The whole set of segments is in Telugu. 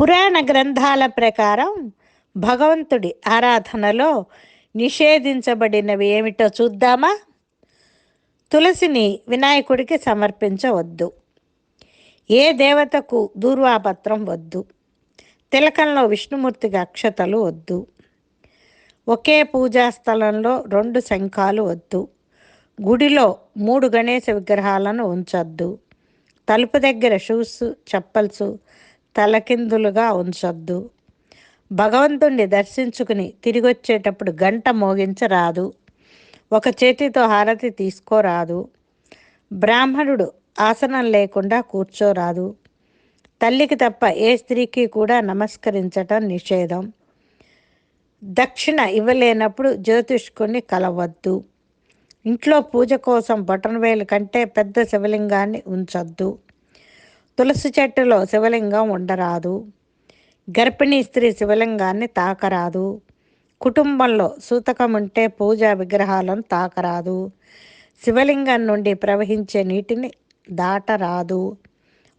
పురాణ గ్రంథాల ప్రకారం భగవంతుడి ఆరాధనలో నిషేధించబడినవి ఏమిటో చూద్దామా? తులసిని వినాయకుడికి సమర్పించవద్దు. ఏ దేవతకు దూర్వాపత్రం వద్దు. తిలకంలో విష్ణుమూర్తికి అక్షతలు వద్దు. ఒకే పూజా స్థలంలో రెండు శంఖాలు వద్దు. గుడిలో మూడు గణేశ విగ్రహాలను ఉంచొద్దు. తలుపు దగ్గర షూస్ చెప్పల్స్ తలకిందులుగా ఉంచొద్దు. భగవంతుణ్ణి దర్శించుకుని తిరిగొచ్చేటప్పుడు గంట మోగించరాదు. ఒక చేతితో హారతి తీసుకోరాదు. బ్రాహ్మణుడు ఆసనం లేకుండా కూర్చోరాదు. తల్లికి తప్ప ఏ స్త్రీకి కూడా నమస్కరించటం నిషేధం. దక్షిణ ఇవ్వలేనప్పుడు జ్యోతిష్కుని కలవద్దు. ఇంట్లో పూజ కోసం బొటనవేలు కంటే పెద్ద శివలింగాన్ని ఉంచొద్దు. తులసి చెట్టులో శివలింగం ఉండరాదు. గర్భిణీ స్త్రీ శివలింగాన్ని తాకరాదు. కుటుంబంలో సూతకం ఉంటే పూజా విగ్రహాలను తాకరాదు. శివలింగం నుండి ప్రవహించే నీటిని దాటరాదు.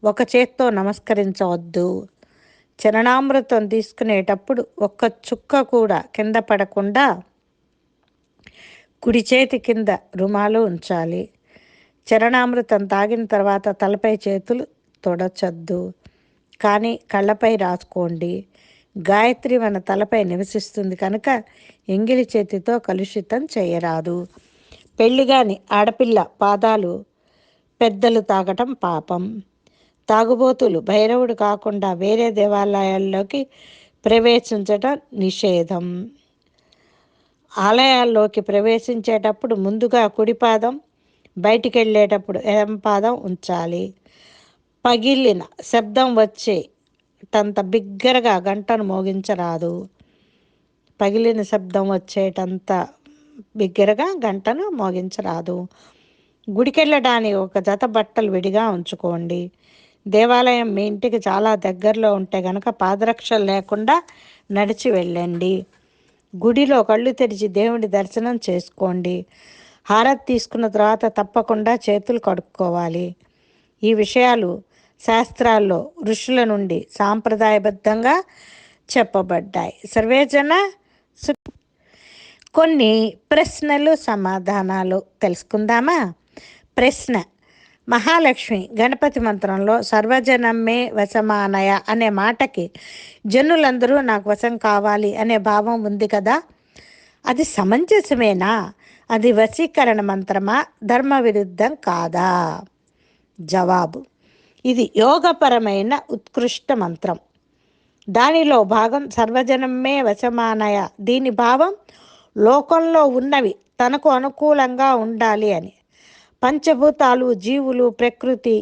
ఒక చేత్తో నమస్కరించవద్దు. చరణామృతం తీసుకునేటప్పుడు ఒక్క చుక్క కూడా కింద పడకుండా కుడి చేతి కింద రుమాలు ఉంచాలి. చరణామృతం తాగిన తర్వాత తలపై చేతులు తొడచద్దు. కానీ కళ్ళపై రాసుకోండి. గాయత్రి మన తలపై నివసిస్తుంది కనుక ఎంగిలి చేతితో కలుషితం చేయరాదు. పెళ్ళిగాని ఆడపిల్ల పాదాలు పెద్దలు తాగటం పాపం. తాగుబోతులు భైరవుడు కాకుండా వేరే దేవాలయాల్లోకి ప్రవేశించటం నిషేధం. ఆలయాల్లోకి ప్రవేశించేటప్పుడు ముందుగా కుడిపాదం బయటికి వెళ్ళేటప్పుడు ఎడం పాదం ఉంచాలి. పగిలిన శబ్దం వచ్చే టంత బిగ్గరగా గంటను మోగించరాదు. పగిలిన శబ్దం వచ్చేటంత బిగ్గరగా గంటను మోగించరాదు. గుడికెళ్ళడానికి ఒక జత బట్టలు విడిగా ఉంచుకోండి. దేవాలయం మీ ఇంటికి చాలా దగ్గరలో ఉంటే గనక పాదరక్షలు లేకుండా నడిచి వెళ్ళండి. గుడిలో కళ్ళు తెరిచి దేవుడి దర్శనం చేసుకోండి. హారతి తీసుకున్న తర్వాత తప్పకుండా చేతులు కడుక్కోవాలి. ఈ విషయాలు శాస్త్రాల్లో ఋషుల నుండి సాంప్రదాయబద్ధంగా చెప్పబడ్డాయి. సర్వేజన కొన్ని ప్రశ్నలు సమాధానాలు తెలుసుకుందామా? ప్రశ్న మహాలక్ష్మి గణపతి మంత్రంలో సర్వజనమ్మే వశమానయ అనే మాటకి జనులందరూ నాకు వశం కావాలి అనే భావం ఉంది కదా? అది సమంజసమేనా? అది వశీకరణ మంత్రమా? ధర్మ విరుద్ధం కాదా? జవాబు ఇది యోగపరమైన ఉత్కృష్ట మంత్రం. దానిలో భాగం సర్వజనమే వశమానయ. దీని భావం లోకంలో ఉన్నవి తనకు అనుకూలంగా ఉండాలి అని. పంచభూతాలు జీవులు ప్రకృతి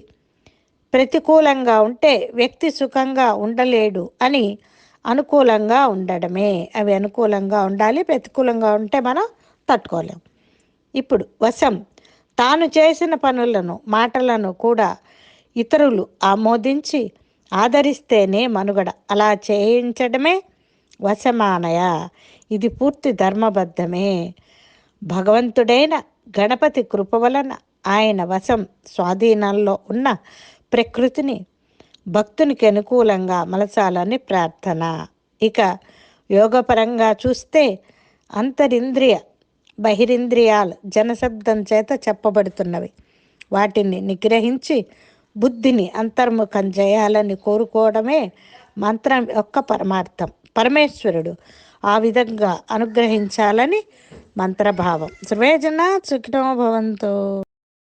ప్రతికూలంగా ఉంటే వ్యక్తి సుఖంగా ఉండలేడు అని అనుకూలంగా ఉండడమే. అవి అనుకూలంగా ఉండాలి ప్రతికూలంగా ఉంటే మనం తట్టుకోలేం. ఇప్పుడు వశం తాను చేసిన పనులను మాటలను కూడా ఇతరులు ఆమోదించి ఆదరిస్తేనే మనుగడ. అలా చేయించడమే వశమానయ. ఇది పూర్తి ధర్మబద్ధమే. భగవంతుడైన గణపతి కృప వలన ఆయన వశం స్వాధీనంలో ఉన్న ప్రకృతిని భక్తునికి అనుకూలంగా మలచాలని ప్రార్థన. ఇక యోగపరంగా చూస్తే అంతరింద్రియ బహిరింద్రియాలు జనశబ్దం చేత చెప్పబడుతున్నవి. వాటిని నిగ్రహించి బుద్ధిని అంతర్ముఖం చేయాలని కోరుకోవడమే మంత్రం యొక్క పరమార్థం. పరమేశ్వరుడు ఆ విధంగా అనుగ్రహించాలని మంత్రభావం. సర్వేజన సుఖినో భవంతో.